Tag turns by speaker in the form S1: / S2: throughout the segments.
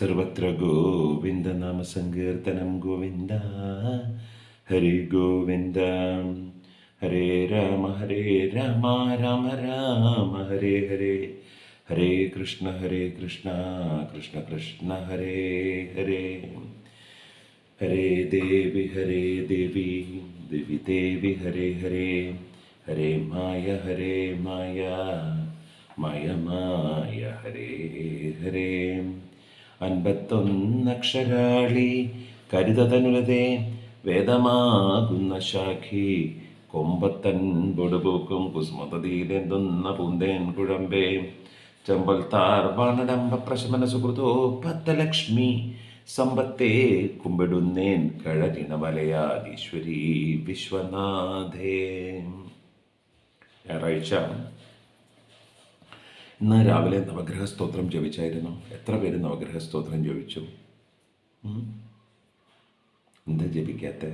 S1: സർവത്ര ഗോവിന്ദനാമസങ്കീർത്തനം ഗോവിന്ദ. ഹരി ഗോവിന്ദ. ഹരേ രാമ ഹരേ രാമ രാമ രാമ ഹരേ ഹരേ. ഹരേ കൃഷ്ണ ഹരേ കൃഷ്ണ കൃഷ്ണ കൃഷ്ണ ഹരേ ഹരേ. ഹരേ ദേവി ഹരേ ദേവി. ദേവി ദേവി ഹരേ ഹരേ. ഹരേ മായ ഹരേ മായ. മായ മായ ഹരേ ഹരേ. അൻപത്തൊന്നക്ഷരാളി കരുതതനുലതേ വേദമാകുന്ന ശാഖി. കൊമ്പത്തൻ പൊടുപൂക്കും കുസുമതീലെന്തുന്ന പൂന്തേൻ കുഴമ്പേ. ചെമ്പൽ ബാണടമ്പ പ്രശമന സുഹൃതോ പത്തലക്ഷ്മി. സമ്പത്തെ കുമ്പിടുന്നേൻ കഴകിണ വലയാദീശ്വരി വിശ്വനാഥേ. ഞായറാഴ്ച ഇന്ന് രാവിലെ നവഗ്രഹ സ്തോത്രം ജപിച്ചായിരുന്നു. എത്ര പേര് നവഗ്രഹ സ്തോത്രം ജപിച്ചു എന്താ ജപിക്കാത്ത?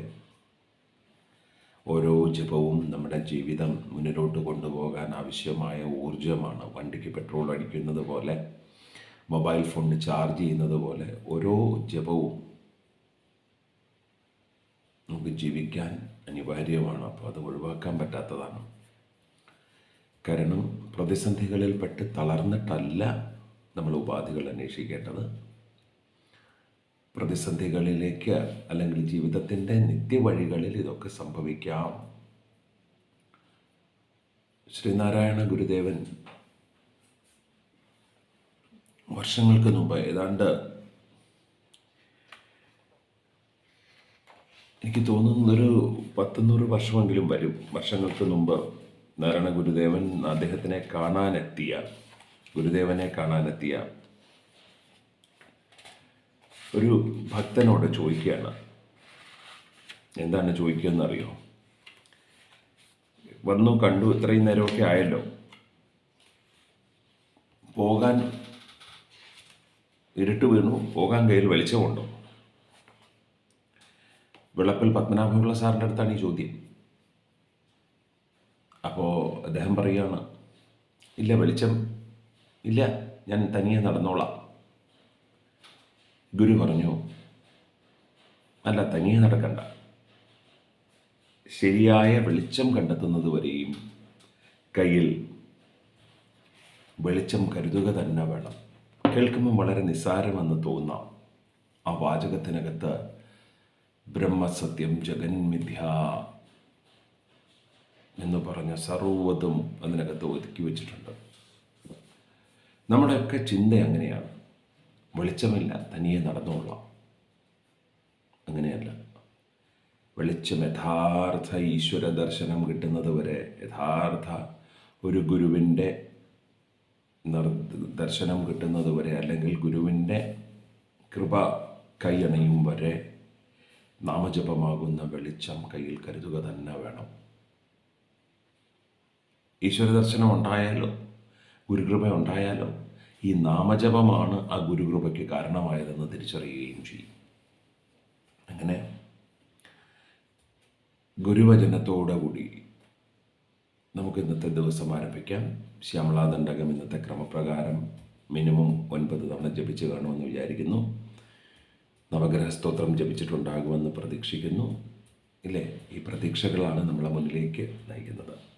S1: ഓരോ ജപവും നമ്മുടെ ജീവിതം മുന്നിലോട്ട് കൊണ്ടുപോകാൻ ആവശ്യമായ ഊർജമാണ് വണ്ടിക്ക് പെട്രോൾ അടിക്കുന്നത് പോലെ മൊബൈൽ ഫോണിന് ചാർജ് ചെയ്യുന്നത് പോലെ ഓരോ ജപവും നമുക്ക് ജീവിക്കാൻ അനിവാര്യമാണ്. അപ്പോൾ അത് ഒഴിവാക്കാൻ പറ്റാത്തതാണ്. കാരണം പ്രതിസന്ധികളിൽ പെട്ട് തളർന്നിട്ടല്ല നമ്മൾ ഉപാധികൾ അന്വേഷിക്കേണ്ടത്. പ്രതിസന്ധികളിലേക്ക് അല്ലെങ്കിൽ ജീവിതത്തിന്റെ നിത്യവഴികളിൽ ഇതൊക്കെ സംഭവിക്കാം. ശ്രീനാരായണ ഗുരുദേവൻ വർഷങ്ങൾക്ക് മുമ്പ് ഏതാണ്ട് എനിക്ക് തോന്നുന്നൊരു പത്തുനൂറ് വർഷമെങ്കിലും വരും. വർഷങ്ങൾക്ക് മുമ്പ് നാരായണ ഗുരുദേവൻ അദ്ദേഹത്തിനെ കാണാനെത്തിയ ഗുരുദേവനെ കാണാനെത്തിയ ഒരു ഭക്തനോട് ചോദിക്കുകയാണ്. എന്താണ് ചോദിക്കുകയെന്നറിയോ? വന്നു കണ്ടു ഇത്രയും നേരമൊക്കെ ആയല്ലോ. പോകാൻ ഇരുട്ട് വീണു പോകാൻ കയ്യിൽ വെളിച്ചമുണ്ടോ? വിളപ്പിൽ പത്മനാഭപിള്ള സാറിന്റെ അടുത്താണ് ഈ ചോദ്യം. അപ്പോൾ അദ്ദേഹം പറയുകയാണ് ഇല്ല വെളിച്ചം ഇല്ല ഞാൻ തനിയെ നടന്നോളാം. ഗുരു പറഞ്ഞു അല്ല തനിയെ നടക്കണ്ട. ശരിയായ വെളിച്ചം കണ്ടെത്തുന്നത് വരെയും കയ്യിൽ വെളിച്ചം കരുതുക തന്നെ വേണം. കേൾക്കുമ്പോൾ വളരെ നിസ്സാരമെന്ന് തോന്നാം. ആ വാചകത്തിനകത്ത് ബ്രഹ്മസത്യം ജഗന്മിഥ്യ എന്ന് പറഞ്ഞ സർവതും അതിനകത്ത് ഒതുക്കി വെച്ചിട്ടുണ്ട്. നമ്മുടെയൊക്കെ ചിന്ത അങ്ങനെയാണ്. വെളിച്ചമില്ല തനിയെ നടന്നോളാം. അങ്ങനെയല്ല. വെളിച്ചം യഥാർത്ഥ ഈശ്വര ദർശനം കിട്ടുന്നത് വരെ യഥാർത്ഥ ഒരു ഗുരുവിന്റെ ദർശനം കിട്ടുന്നത് വരെ അല്ലെങ്കിൽ ഗുരുവിന്റെ കൃപ കൈയണയും വരെ നാമജപമാകുന്ന വെളിച്ചം കയ്യിൽ കരുതുക തന്നെ വേണം. ഈശ്വര ദർശനം ഉണ്ടായാലോ ഗുരുകൃപ ഉണ്ടായാലോ ഈ നാമജപമാണ് ആ ഗുരുകൃപയ്ക്ക് കാരണമായതെന്ന് തിരിച്ചറിയുകയും ചെയ്യും. അങ്ങനെ ഗുരുവചനത്തോടുകൂടി നമുക്ക് ഇന്നത്തെ ദിവസം ആരംഭിക്കാം. ശ്യാമളാദണ്ഡകം ഇന്നത്തെ ക്രമപ്രകാരം മിനിമം ഒൻപത് തവണ ജപിച്ചു കാണുമെന്ന് വിചാരിക്കുന്നു. നവഗ്രഹ സ്തോത്രം ജപിച്ചിട്ടുണ്ടാകുമെന്ന് പ്രതീക്ഷിക്കുന്നു. ഇല്ലേ? ഈ പ്രതീക്ഷകളാണ് നമ്മളെ മുന്നിലേക്ക് നയിക്കുന്നത്.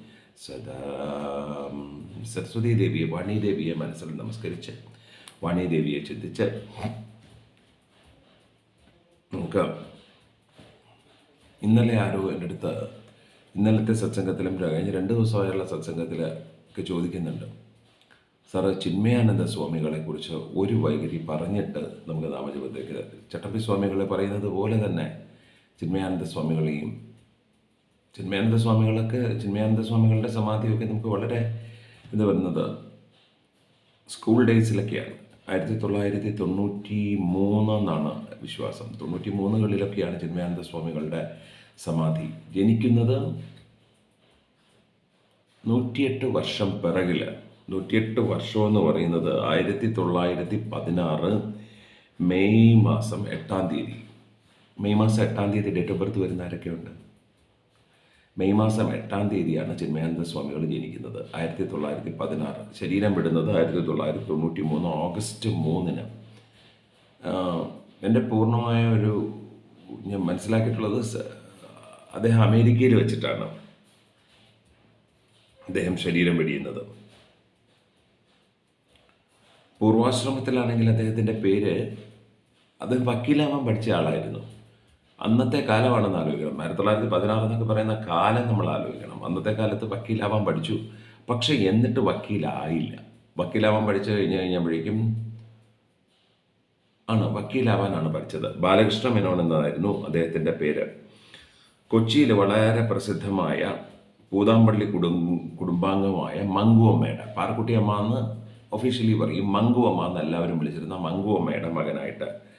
S1: സരസ്വതി ദേവിയെ വാണി ദേവിയെ മനസ്സിൽ നമസ്കരിച്ച് വാണി ദേവിയെ ചിന്തിച്ച് നമുക്ക് ഇന്നലെ ആരോ എന്റെ അടുത്ത് ഇന്നലത്തെ സത്സംഗത്തിലും കഴിഞ്ഞ രണ്ട് ദിവസമായുള്ള സത്സംഗത്തിൽ ഒക്കെ ചോദിക്കുന്നുണ്ട്. സാറ് ചിന്മയാനന്ദ സ്വാമികളെ കുറിച്ച് ഒരു വൈകരി പറഞ്ഞിട്ട് നമുക്ക് നാമജപത്തേക്ക് ചട്ടമ്പി സ്വാമികളെ പറയുന്നത് പോലെ തന്നെ ചിന്മയാനന്ദ സ്വാമികളെയും ചിന്മയാനന്ദ സ്വാമികളൊക്കെ ചിന്മയാനന്ദ സ്വാമികളുടെ സമാധിയൊക്കെ നമുക്ക് വളരെ ഇത് വരുന്നത് സ്കൂൾ ഡേയ്സിലൊക്കെയാണ് ആയിരത്തി തൊള്ളായിരത്തി തൊണ്ണൂറ്റി മൂന്ന് എന്നാണ് വിശ്വാസം. തൊണ്ണൂറ്റി മൂന്നുകളിലൊക്കെയാണ് ചിന്മയാനന്ദ സ്വാമികളുടെ സമാധി ജനിക്കുന്നത് നൂറ്റിയെട്ട് വർഷം പിറകിൽ നൂറ്റിയെട്ട് വർഷം എന്ന് പറയുന്നത് ആയിരത്തി തൊള്ളായിരത്തി പതിനാറ് മെയ് മാസം എട്ടാം തീയതി. മെയ് മാസം എട്ടാം തീയതി ഡേറ്റ് ഓഫ് ബർത്ത് വരുന്ന ആരൊക്കെയുണ്ട്? മെയ് മാസം എട്ടാം തീയതിയാണ് ചിന്മയാനന്ദ സ്വാമികൾ ജനിക്കുന്നത്. ആയിരത്തി തൊള്ളായിരത്തി പതിനാറ് ശരീരം വിടുന്നത് ആയിരത്തി തൊള്ളായിരത്തി തൊണ്ണൂറ്റി മൂന്ന് ഓഗസ്റ്റ് മൂന്നിന്. എന്റെ പൂർണമായ ഒരു ഞാൻ മനസ്സിലാക്കിയിട്ടുള്ളത് അദ്ദേഹം അമേരിക്കയിൽ വെച്ചിട്ടാണ് അദ്ദേഹം ശരീരം വെടിയുന്നത്. പൂർവാശ്രമത്തിലാണെങ്കിൽ അദ്ദേഹത്തിന്റെ പേര് അദ്ദേഹം വക്കീലാവാൻ പഠിച്ച ആളായിരുന്നു. അന്നത്തെ കാലമാണെന്ന് ആലോചിക്കണം. ആയിരത്തി തൊള്ളായിരത്തി പതിനാറ് എന്നൊക്കെ പറയുന്ന കാലം നമ്മൾ ആലോചിക്കണം. അന്നത്തെ കാലത്ത് വക്കീലാവാൻ പഠിച്ചു. പക്ഷെ എന്നിട്ട് വക്കീലായില്ല. വക്കീലാവാൻ പഠിച്ചു കഴിഞ്ഞ് കഴിഞ്ഞപ്പോഴേക്കും ആണ് വക്കീലാവാനാണ് പഠിച്ചത്. ബാലകൃഷ്ണ മേനോൻ എന്നതായിരുന്നു അദ്ദേഹത്തിന്റെ പേര്. കൊച്ചിയിൽ വളരെ പ്രസിദ്ധമായ പൂതാമ്പള്ളി കുടും കുടുംബാംഗമായ മങ്കുവമ്മയുടെ പാറക്കുട്ടിയമ്മ എന്ന് ഒഫീഷ്യലി പറയും. മങ്കുവമ്മ എന്ന് എല്ലാവരും വിളിച്ചിരുന്ന മങ്കുവമ്മയുടെ മകനായിട്ട്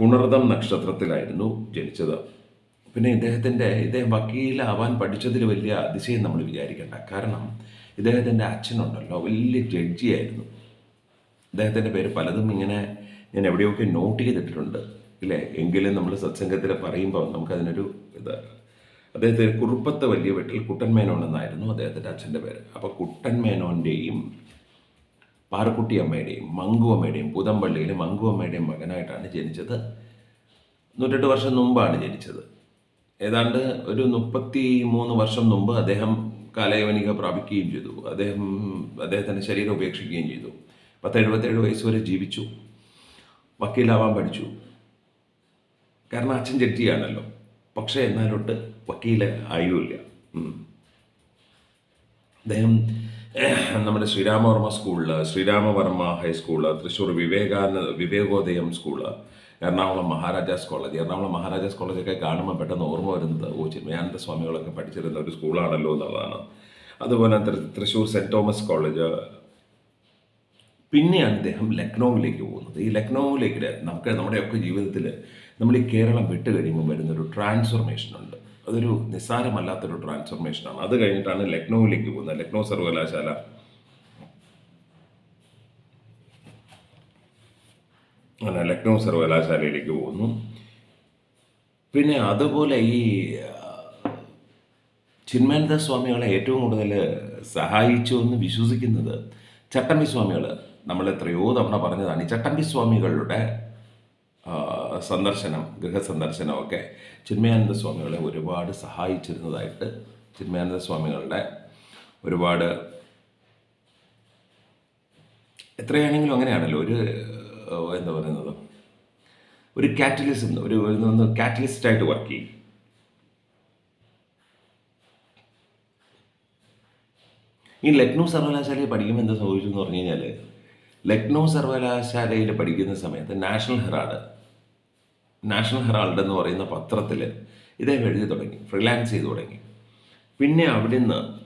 S1: പുണർദം നക്ഷത്രത്തിലായിരുന്നു ജനിച്ചത്. പിന്നെ ഇദ്ദേഹത്തിന്റെ ഇദ്ദേഹം വക്കീലാവാൻ പഠിച്ചതിൽ വലിയ അതിശയം നമ്മൾ വിചാരിക്കേണ്ട. കാരണം ഇദ്ദേഹത്തിന്റെ അച്ഛനുണ്ടല്ലോ വലിയ ജഡ്ജിയായിരുന്നു. അദ്ദേഹത്തിന്റെ പേര് പലതും ഇങ്ങനെ ഞാൻ എവിടെയൊക്കെ നോട്ട് ചെയ്തിട്ടുണ്ട് ഇല്ലേ? എങ്കിലും നമ്മൾ സത്സംഗത്തിൽ പറയുമ്പോൾ നമുക്കതിനൊരു ഇത്. അദ്ദേഹത്തെ കുറുപ്പത്ത് വലിയ വീട്ടിൽ കുട്ടൻമേനോൻ എന്നായിരുന്നു അദ്ദേഹത്തിന്റെ അച്ഛന്റെ പേര്. അപ്പോൾ കുട്ടൻ മേനോന്റെയും പാറക്കുട്ടി അമ്മയുടെയും മങ്കു അമ്മയുടെയും പുതമ്പള്ളിയിലെ മങ്കു അമ്മയുടെയും മകനായിട്ടാണ് ജനിച്ചത്. നൂറ്റെട്ട് വർഷം മുമ്പാണ് ജനിച്ചത്. ഏതാണ്ട് ഒരു മുപ്പത്തി മൂന്ന് വർഷം മുമ്പ് അദ്ദേഹം കാലയവനിക പ്രാപിക്കുകയും ചെയ്തു. അദ്ദേഹം അദ്ദേഹത്തിന്റെ ശരീരം ഉപേക്ഷിക്കുകയും ചെയ്തു. പത്ത് എഴുപത്തേഴ് വയസ്സ് വരെ ജീവിച്ചു. വക്കീലാവാൻ പഠിച്ചു. കാരണം അച്ഛൻ ജഡ്ജിയാണല്ലോ. പക്ഷേ എന്നാലോട്ട് വക്കീൽ ആയുമില്ല. അദ്ദേഹം നമ്മുടെ ശ്രീരാമവർമ്മ സ്കൂളിൽ Sree Rama Varma high school Thrissur Vivekananda Vivekodayam school Ernakulam Maharajas college. Ernakulam Maharajas കോളേജൊക്കെ കാണുമ്പോൾ പെട്ടെന്ന് ഓർമ്മ വരുന്നത് ഓ ചിന്മയാനന്ദ സ്വാമികളൊക്കെ പഠിച്ചിരുന്ന ഒരു സ്കൂളാണല്ലോ എന്നുള്ളതാണ്. അതുപോലെ തൃശ്ശൂർ സെന്റ് തോമസ് കോളേജ്. പിന്നെയാണ് അദ്ദേഹം ലക്നൗവിലേക്ക് പോകുന്നത്. ഈ ലക്നൗവിലേക്ക് നമുക്ക് നമ്മുടെയൊക്കെ ജീവിതത്തിൽ നമ്മൾ ഈ കേരളം വിട്ട് കഴിയുമ്പോൾ വരുന്നൊരു ട്രാൻസ്ഫോർമേഷൻ ഉണ്ട്. അതൊരു നിസ്സാരമല്ലാത്തൊരു ട്രാൻസ്ഫോർമേഷനാണ് അത് കഴിഞ്ഞിട്ടാണ് ലക്നൗവിലേക്ക് പോകുന്നത്. ലക്നൗ സർവകലാശാല. അങ്ങനെ ലക്നൗ സർവകലാശാലയിലേക്ക് പോകുന്നു. പിന്നെ അതുപോലെ ഈ ചിന്മേന്ദ്ര സ്വാമികളെ ഏറ്റവും കൂടുതൽ സഹായിച്ചു എന്ന് വിശ്വസിക്കുന്നത് ചട്ടമ്പി സ്വാമികൾ നമ്മൾ എത്രയോ തവണ പറഞ്ഞതാണ് ഈ ചട്ടമ്പി സ്വാമികളുടെ സന്ദർശനം ഗൃഹസന്ദർശനമൊക്കെ ചിന്മയാനന്ദ സ്വാമികളെ ഒരുപാട് സഹായിച്ചിരുന്നതായിട്ട് ചിന്മയാനന്ദ സ്വാമികളുടെ ഒരുപാട് എത്രയാണെങ്കിലും അങ്ങനെയാണല്ലോ ഒരു എന്താ പറയുന്നത്? ഒരു കാറ്റലിസം ഒരു കാറ്റലിസ്റ്റ് കാറ്റലിസ്റ്റായിട്ട് വർക്ക് ചെയ്യും. ഈ ലക്നൗ സർവകലാശാലയിൽ പഠിക്കുമ്പോൾ എന്താ സംഭവിച്ചു എന്ന് പറഞ്ഞു കഴിഞ്ഞാൽ ലക്നൗ സർവകലാശാലയിൽ പഠിക്കുന്ന സമയത്ത് നാഷണൽ ഹെറാൾഡ് നാഷണൽ ഹെറാൾഡ് എന്ന് പറയുന്ന പത്രത്തിൽ ഇദ്ദേഹം എഴുതി തുടങ്ങി ഫ്രീലാൻസ് ചെയ്തു തുടങ്ങി. പിന്നെ അവിടുന്ന്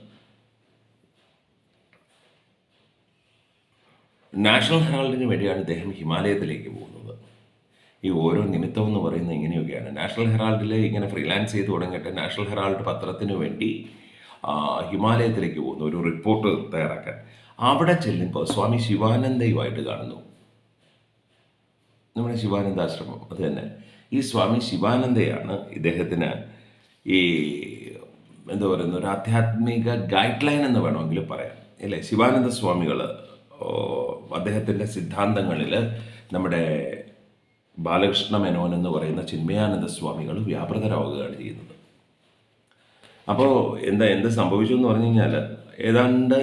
S1: നാഷണൽ ഹെറാൾഡിന് വേണ്ടിയാണ് ഇദ്ദേഹം ഹിമാലയത്തിലേക്ക് പോകുന്നത്. ഈ ഓരോ നിമിത്തം എന്ന് പറയുന്നത് ഇങ്ങനെയൊക്കെയാണ്. നാഷണൽ ഹെറാൾഡിൽ ഇങ്ങനെ ഫ്രീലാൻസ് ചെയ്ത് തുടങ്ങിയിട്ട് നാഷണൽ ഹെറാൾഡ് പത്രത്തിന് വേണ്ടി ഹിമാലയത്തിലേക്ക് പോകുന്നു ഒരു റിപ്പോർട്ട് തയ്യാറാക്കാൻ. അവിടെ ചെല്ലുമ്പോൾ സ്വാമി ശിവാനന്ദയുമായിട്ട് കാണുന്നു. നമ്മുടെ ശിവാനന്ദാശ്രമം. അത് തന്നെ. ഈ സ്വാമി ശിവാനന്ദയാണ് ഇദ്ദേഹത്തിന് ഈ എന്താ പറയുന്ന ഒരു ആധ്യാത്മിക ഗൈഡ് ലൈൻ എന്ന് വേണമെങ്കിൽ പറയാം. അല്ലേ? ശിവാനന്ദ സ്വാമികൾ അദ്ദേഹത്തിന്റെ സിദ്ധാന്തങ്ങളിൽ നമ്മുടെ ബാലകൃഷ്ണ മേനോൻ എന്ന് പറയുന്ന ചിന്മയാനന്ദ സ്വാമികൾ വ്യാപൃതരാവുകയാണ് ചെയ്യുന്നത്. അപ്പോൾ എന്താ എന്ത് സംഭവിച്ചു എന്ന് പറഞ്ഞു കഴിഞ്ഞാൽ ഏതാണ്ട്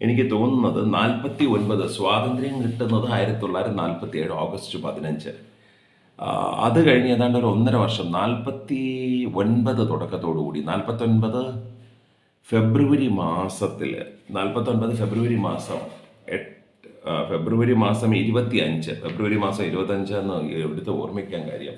S1: എനിക്ക് തോന്നുന്നത് നാൽപ്പത്തി ഒൻപത് സ്വാതന്ത്ര്യം കിട്ടുന്നത് ആയിരത്തി തൊള്ളായിരത്തി നാൽപ്പത്തി ഏഴ് ഓഗസ്റ്റ് പതിനഞ്ച്. അത് കഴിഞ്ഞ് ഏതാണ്ട് ഒരു ഒന്നര വർഷം നാൽപ്പത്തി ഒൻപത് തുടക്കത്തോടു കൂടി നാൽപ്പത്തൊൻപത് ഫെബ്രുവരി മാസത്തിൽ നാൽപ്പത്തൊൻപത് ഫെബ്രുവരി മാസം എട്ട് ഫെബ്രുവരി മാസം ഇരുപത്തി അഞ്ച് ഫെബ്രുവരി മാസം ഇരുപത്തഞ്ച് എന്ന് എടുത്ത് ഓർമ്മിക്കാൻ കാര്യം.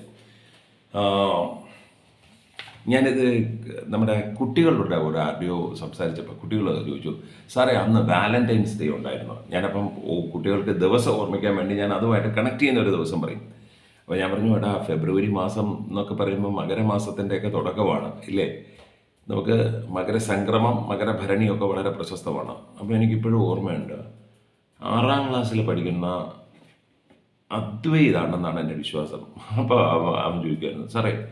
S1: ഞാനിത് നമ്മുടെ കുട്ടികളുടെ ഒരു ആരുടെയോ സംസാരിച്ചപ്പോൾ കുട്ടികൾ ചോദിച്ചു സാറേ അന്ന് വാലന്റൈൻസ് ഡേ ഉണ്ടായിരുന്നു. ഞാനപ്പം കുട്ടികൾക്ക് ദിവസം ഓർമ്മിക്കാൻ വേണ്ടി ഞാൻ അതുമായിട്ട് കണക്ട് ചെയ്യുന്ന ഒരു ദിവസം പറയും. അപ്പോൾ ഞാൻ പറഞ്ഞു എടാ ഫെബ്രുവരി മാസം എന്നൊക്കെ പറയുമ്പോൾ മകരമാസത്തിന്റെയൊക്കെ തുടക്കമാണ് ഇല്ലേ? നമുക്ക് മകരസംക്രമം മകരഭരണിയൊക്കെ വളരെ പ്രശസ്തമാണ്. അപ്പോൾ എനിക്കിപ്പോഴും ഓർമ്മയുണ്ട്. ആറാം ക്ലാസ്സിൽ പഠിക്കുന്ന അദ്വൈതാണെന്നാണ് എന്റെ വിശ്വാസം. അപ്പോൾ അവ- അവൻ ചോദിക്കുമായിരുന്നു സാറേ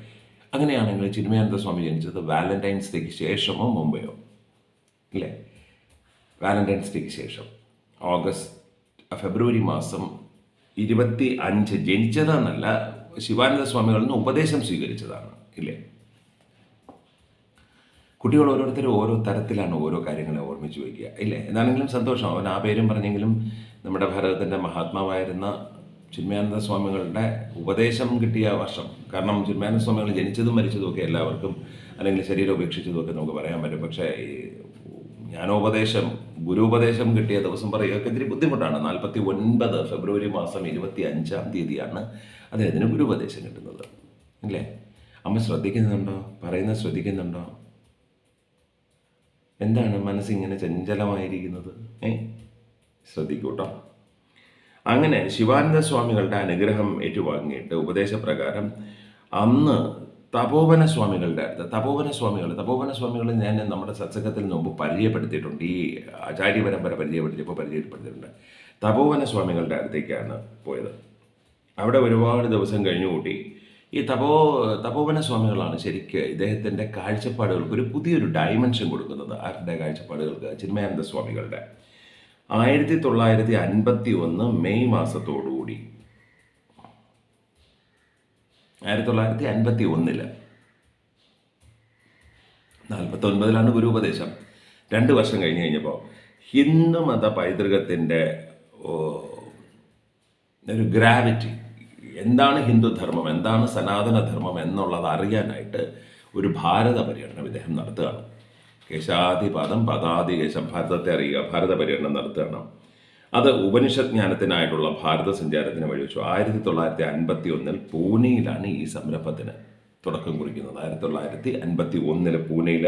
S1: അങ്ങനെയാണെങ്കിൽ ചിന്മയാനന്ദ സ്വാമി ജനിച്ചത്. വാലന്റൈൻസ് ഡേക്ക് ശേഷമോ മുമ്പെയോ ഇല്ലേ? വാലന്റൈൻസ് ഡേക്ക് ശേഷം. ഓഗസ്റ്റ് ഫെബ്രുവരി മാസം ഇരുപത്തി അഞ്ച് ജനിച്ചതാണെന്നല്ല ശിവാനന്ദ സ്വാമികളിൽ നിന്ന് ഉപദേശം സ്വീകരിച്ചതാണ്. ഇല്ലേ? കുട്ടികൾ ഓരോരുത്തരും ഓരോ തരത്തിലാണ് ഓരോ കാര്യങ്ങളെ ഓർമ്മിച്ച് വയ്ക്കുക. ഇല്ലേ? എന്താണെങ്കിലും സന്തോഷം. അവൻ ആ പേരും പറഞ്ഞെങ്കിലും നമ്മുടെ ഭാരതത്തിന്റെ മഹാത്മാവായിരുന്ന ചിന്മയാനന്ദ സ്വാമികളുടെ ഉപദേശം കിട്ടിയ വർഷം. കാരണം ചിന്മയാനന്ദ സ്വാമികൾ ജനിച്ചതും മരിച്ചതും ഒക്കെ എല്ലാവർക്കും അല്ലെങ്കിൽ ശരീരം ഉപേക്ഷിച്ചതും ഒക്കെ നമുക്ക് പറയാൻ പറ്റും. പക്ഷേ ഈ ജ്ഞാനോപദേശം ഗുരുപദേശം കിട്ടിയ ദിവസം പറയുകയൊക്കെ ഇത്തിരി ബുദ്ധിമുട്ടാണ്. നാൽപ്പത്തി ഒൻപത് ഫെബ്രുവരി മാസം ഇരുപത്തി അഞ്ചാം തീയതിയാണ് അദ്ദേഹത്തിന് ഗുരുപദേശം കിട്ടുന്നത്. അല്ലേ അമ്മ ശ്രദ്ധിക്കുന്നുണ്ടോ? പറയുന്നത് ശ്രദ്ധിക്കുന്നുണ്ടോ? എന്താണ് മനസ്സിങ്ങനെ ചഞ്ചലമായിരിക്കുന്നത്? ഏ? ശ്രദ്ധിക്കൂട്ടോ അങ്ങനെ ശിവാനന്ദ സ്വാമികളുടെ അനുഗ്രഹം ഏറ്റുവാങ്ങിയിട്ട് ഉപദേശപ്രകാരം അന്ന് തപോവന സ്വാമികളുടെ അടുത്ത് തപോവന സ്വാമികൾ തപോവന സ്വാമികൾ ഞാൻ നമ്മുടെ സത്സംഗത്തിൽ മുമ്പ് പരിചയപ്പെടുത്തിയിട്ടുണ്ട്. ഈ ആചാര്യ പരമ്പര പരിചയപ്പെടുത്തിയപ്പോൾ പരിചയപ്പെടുത്തിയിട്ടുണ്ട്. തപോവന സ്വാമികളുടെ അടുത്തേക്കാണ് പോയത്. അവിടെ ഒരുപാട് ദിവസം കഴിഞ്ഞു കഴിഞ്ഞുകൂട്ടി. ഈ തപോ തപോവന സ്വാമികളാണ് ശരിക്ക് ഇദ്ദേഹത്തിന്റെ കാഴ്ചപ്പാടുകൾക്ക് ഒരു പുതിയൊരു ഡയമെൻഷൻ കൊടുക്കുന്നത്. ആരുടെ കാഴ്ചപ്പാടുകൾക്ക്? ചിന്മയാനന്ദ സ്വാമികളുടെ ആയിരത്തി തൊള്ളായിരത്തി അൻപത്തി ഒന്ന് മെയ് മാസത്തോടുകൂടി. ആയിരത്തി തൊള്ളായിരത്തി അൻപത്തി ഒന്നിൽ നാൽപ്പത്തി ഒൻപതിലാണ് ഗുരുപദേശം. രണ്ട് വർഷം കഴിഞ്ഞ് കഴിഞ്ഞപ്പോൾ ഹിന്ദുമത പൈതൃകത്തിന്റെ പൈതൃകത്തിന്റെ ഒരു ഗ്രാവിറ്റി എന്താണ് ഹിന്ദുധർമ്മം എന്താണ് സനാതനധർമ്മം എന്നുള്ളത് അറിയാനായിട്ട് ഒരു ഭാരത പര്യടനം ഇദ്ദേഹം നടത്തുകയാണ്. കേശാധിപദം പദാതികേശം ഭാരതത്തെ അറിയുക ഭാരത പര്യടനം നടത്തണം. അത് ഉപനിഷത് ജ്ഞാനത്തിനായിട്ടുള്ള ഭാരത സഞ്ചാരത്തിന് വഴി വെച്ചു ആയിരത്തി തൊള്ളായിരത്തി അൻപത്തി ഒന്നിൽ പൂനെയിലാണ് ഈ സംരംഭത്തിന് തുടക്കം കുറിക്കുന്നത്. ആയിരത്തി തൊള്ളായിരത്തി അൻപത്തി ഒന്നിൽ പൂനെയിൽ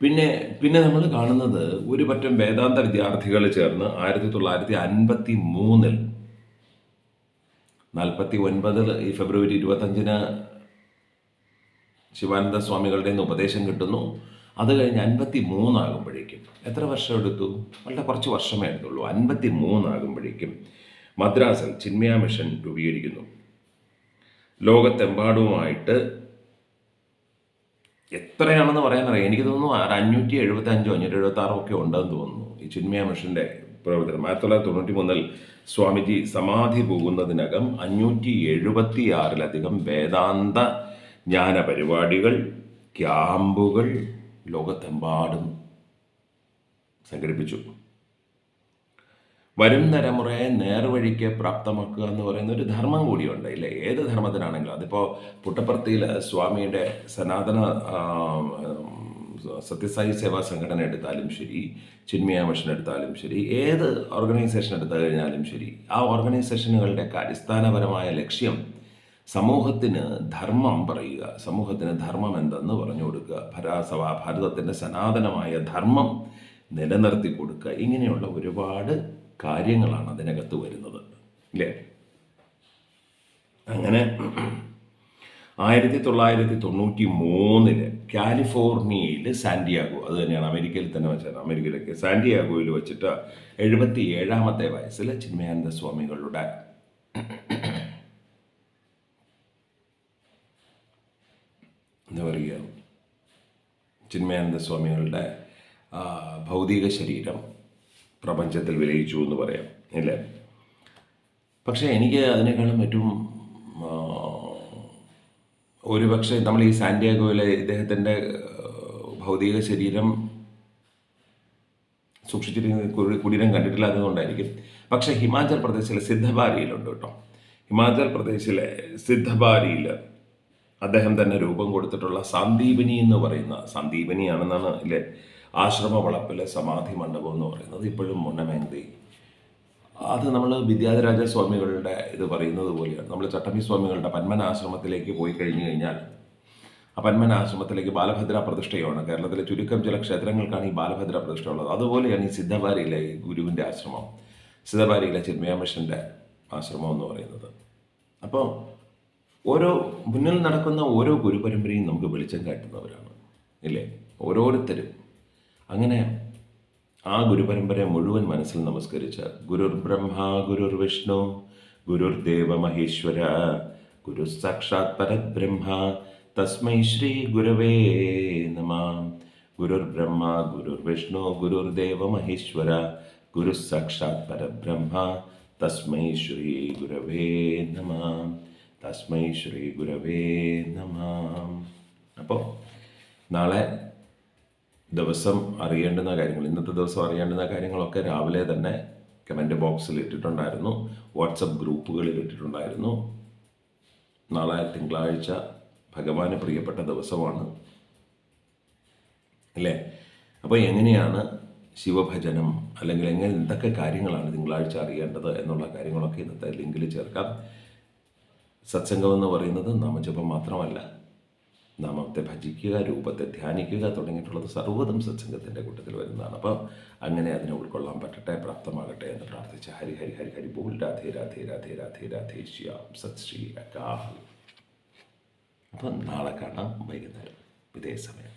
S1: പിന്നെ പിന്നെ നമ്മൾ കാണുന്നത് ഒരു പറ്റം വേദാന്ത വിദ്യാർത്ഥികൾ ചേർന്ന് ആയിരത്തി തൊള്ളായിരത്തി അൻപത്തി മൂന്നിൽ നാൽപ്പത്തി ഒൻപതിൽ ഈ ഫെബ്രുവരി ഇരുപത്തഞ്ചിന് ശിവാനന്ദ സ്വാമികളുടെ നിന്ന് ഉപദേശം കിട്ടുന്നു. അത് കഴിഞ്ഞ് അൻപത്തി മൂന്നാകുമ്പോഴേക്കും എത്ര വർഷം എടുത്തു? വളരെ കുറച്ച് വർഷമേ എടുത്തുള്ളൂ. അൻപത്തി മൂന്നാകുമ്പോഴേക്കും മദ്രാസിൽ ചിന്മയ മിഷൻ രൂപീകരിക്കുന്നു. ലോകത്തെമ്പാടുമായിട്ട് എത്രയാണെന്ന് പറയാനറിയാം. എനിക്ക് തോന്നുന്നു അഞ്ഞൂറ്റി എഴുപത്തി അഞ്ചോ അഞ്ഞൂറ്റി എഴുപത്തി ആറോ ഒക്കെ ഉണ്ടെന്ന് തോന്നുന്നു ഈ ചിന്മയ മിഷന്റെ പ്രവർത്തനം. ആയിരത്തി തൊള്ളായിരത്തി തൊണ്ണൂറ്റി മൂന്നിൽ സ്വാമിജി സമാധി പോകുന്നതിനകം അഞ്ഞൂറ്റി എഴുപത്തി ആറിലധികം വേദാന്ത ജ്ഞാന പരിപാടികൾ ക്യാമ്പുകൾ ലോകത്തെമ്പാടും സംഘടിപ്പിച്ചു. വരും തലമുറയെ നേർവഴിക്ക് പ്രാപ്തമാക്കുക എന്ന് പറയുന്ന ഒരു ധർമ്മം കൂടിയുണ്ട്. ഇല്ലേ? ഏത് ധർമ്മത്തിനാണെങ്കിലും. അതിപ്പോൾ പുട്ടപ്പർത്തിയിൽ സ്വാമിയുടെ സനാതന സത്യസായി സേവാ സംഘടന എടുത്താലും ശരി ചിന്മയ മിഷൻ എടുത്താലും ശരി ഏത് ഓർഗനൈസേഷൻ എടുത്തു കഴിഞ്ഞാലും ശരി ആ ഓർഗനൈസേഷനുകളുടെയൊക്കെ അടിസ്ഥാനപരമായ ലക്ഷ്യം സമൂഹത്തിന് ധർമ്മം പറയുക. സമൂഹത്തിന് ധർമ്മം എന്തെന്ന് പറഞ്ഞു കൊടുക്കുക. ഭരാസവ ഭാരതത്തിന്റെ സനാതനമായ ധർമ്മം നിലനിർത്തി കൊടുക്കുക. ഇങ്ങനെയുള്ള ഒരുപാട് കാര്യങ്ങളാണ് അതിനകത്ത് വരുന്നത്. അല്ലേ അങ്ങനെ ആയിരത്തി തൊള്ളായിരത്തി തൊണ്ണൂറ്റി മൂന്നിൽ കാലിഫോർണിയയിൽ സാന്റിയാഗോ അത് തന്നെയാണ് അമേരിക്കയിൽ തന്നെ വെച്ചാണ്. അമേരിക്കയിലൊക്കെ സാന്റിയാഗോയിൽ വെച്ചിട്ട് എഴുപത്തി ഏഴാമത്തെ വയസ്സിൽ ചിന്മയാനന്ദ സ്വാമികളുടെ എന്താ പറയുക. ചിന്മയാനന്ദ സ്വാമികളുടെ ഭൗതിക ശരീരം പ്രപഞ്ചത്തിൽ വിലയിച്ചു എന്ന് പറയാം ഇല്ലേ പക്ഷേ എനിക്ക് അതിനേക്കാളും ഏറ്റവും ഒരു ഒരുപക്ഷെ നമ്മൾ ഈ സാന്റിയാഗോയിലെ ഇദ്ദേഹത്തിന്റെ ഭൗതിക ശരീരം സൂക്ഷിച്ചിരിക്കുന്ന കുടി- കുടീരം കണ്ടിട്ടില്ലാത്തതുകൊണ്ടായിരിക്കും പക്ഷേ ഹിമാചൽ പ്രദേശിലെ സിദ്ധബാരിയിലുണ്ട് കേട്ടോ. ഹിമാചൽ പ്രദേശിലെ സിദ്ധബാരിയിൽ അദ്ദേഹം തന്നെ രൂപം കൊടുത്തിട്ടുള്ള സന്ദീപനി എന്ന് പറയുന്ന സന്ദീപനിയാണെന്നാണ് ഇല്ലേ ആശ്രമ വളപ്പിലെ സമാധി മണ്ഡപം എന്ന് പറയുന്നത് ഇപ്പോഴും മുന്നമേന്തി. അത് നമ്മൾ വിദ്യാധരാജ സ്വാമികളുടെ ഇത് പറയുന്നത് പോലെയാണ്. നമ്മൾ ചട്ടമ്പി സ്വാമികളുടെ പന്മന ആശ്രമത്തിലേക്ക് പോയി കഴിഞ്ഞു കഴിഞ്ഞാൽ ആ പന്മന ആശ്രമത്തിലേക്ക് ബാലഭദ്ര പ്രതിഷ്ഠയാണ്. കേരളത്തിലെ ചുരുക്കം ചില ക്ഷേത്രങ്ങൾക്കാണ് ഈ ബാലഭദ്ര പ്രതിഷ്ഠ ഉള്ളത്. അതുപോലെയാണ് ഈ സിദ്ധബാരിയിലെ ഗുരുവിന്റെ ആശ്രമം സിദ്ധബാരിയിലെ ചിന്മയ മിഷന്റെ ആശ്രമം എന്ന് പറയുന്നത്. അപ്പോൾ ഓരോ മുന്നിൽ നടക്കുന്ന ഓരോ ഗുരുപരമ്പരയും നമുക്ക് വെളിച്ചം കാട്ടുന്നവരാണ് ഇല്ലേ? ഓരോരുത്തരും. അങ്ങനെ ആ ഗുരുപരമ്പര മുഴുവൻ മനസ്സിൽ നമസ്കരിച്ച ഗുരുർ ബ്രഹ്മ ഗുരുർ വിഷ്ണു ഗുരുർ ദേവ മഹേശ്വര ഗുരു സാക്ഷാത് പരബ്രഹ്മ തസ്മൈ ശ്രീ ഗുരവേ നമ. ഗുരുർ ബ്രഹ്മ ഗുരുർ വിഷ്ണു ഗുരുർ ദേവ മഹേശ്വര ഗുരു സാക്ഷാത് പരബ്രഹ്മ തസ്മൈ ശ്രീ ഗുരവേ നമ. തസ്മൈ ശ്രീ ഗുരവേ നമ. അപ്പോൾ നാളെ ദിവസം അറിയേണ്ടുന്ന കാര്യങ്ങൾ ഇന്നത്തെ ദിവസം അറിയേണ്ടുന്ന കാര്യങ്ങളൊക്കെ രാവിലെ തന്നെ കമന്റ് ബോക്സിൽ ഇട്ടിട്ടുണ്ടായിരുന്നു. വാട്സപ്പ് ഗ്രൂപ്പുകളിൽ ഇട്ടിട്ടുണ്ടായിരുന്നു. നാളെ തിങ്കളാഴ്ച ഭഗവാന് പ്രിയപ്പെട്ട ദിവസമാണ്. അല്ലേ? അപ്പോൾ എങ്ങനെയാണ് ശിവഭജനം അല്ലെങ്കിൽ എങ്ങനെ എന്തൊക്കെ കാര്യങ്ങളാണ് തിങ്കളാഴ്ച അറിയേണ്ടത് എന്നുള്ള കാര്യങ്ങളൊക്കെ ഇന്നത്തെ ലിങ്കിൽ ചേർക്കാം. സത്സംഗം എന്ന് പറയുന്നത് നാമജപം മാത്രമല്ല. നാമത്തെ ഭജിക്കുക രൂപത്തെ ധ്യാനിക്കുക തുടങ്ങിയിട്ടുള്ളത് സർവതും സത്സംഗത്തിന്റെ കൂട്ടത്തിൽ വരുന്നതാണ്. അപ്പോൾ അങ്ങനെ അതിനെ ഉൾക്കൊള്ളാൻ പറ്റട്ടെ പ്രാപ്തമാകട്ടെ എന്ന് പ്രാർത്ഥിച്ച് ഹരി ഹരി ഹരി ഹരി ബോൾ രാധേ രാധേ രാധേ രാധേ രാധേ ശ്യാം സത് ശ്രീ അകാഹ് അപ്പം നാളെ കാണാം വൈകുന്നേരം. ഇതേ സമയം.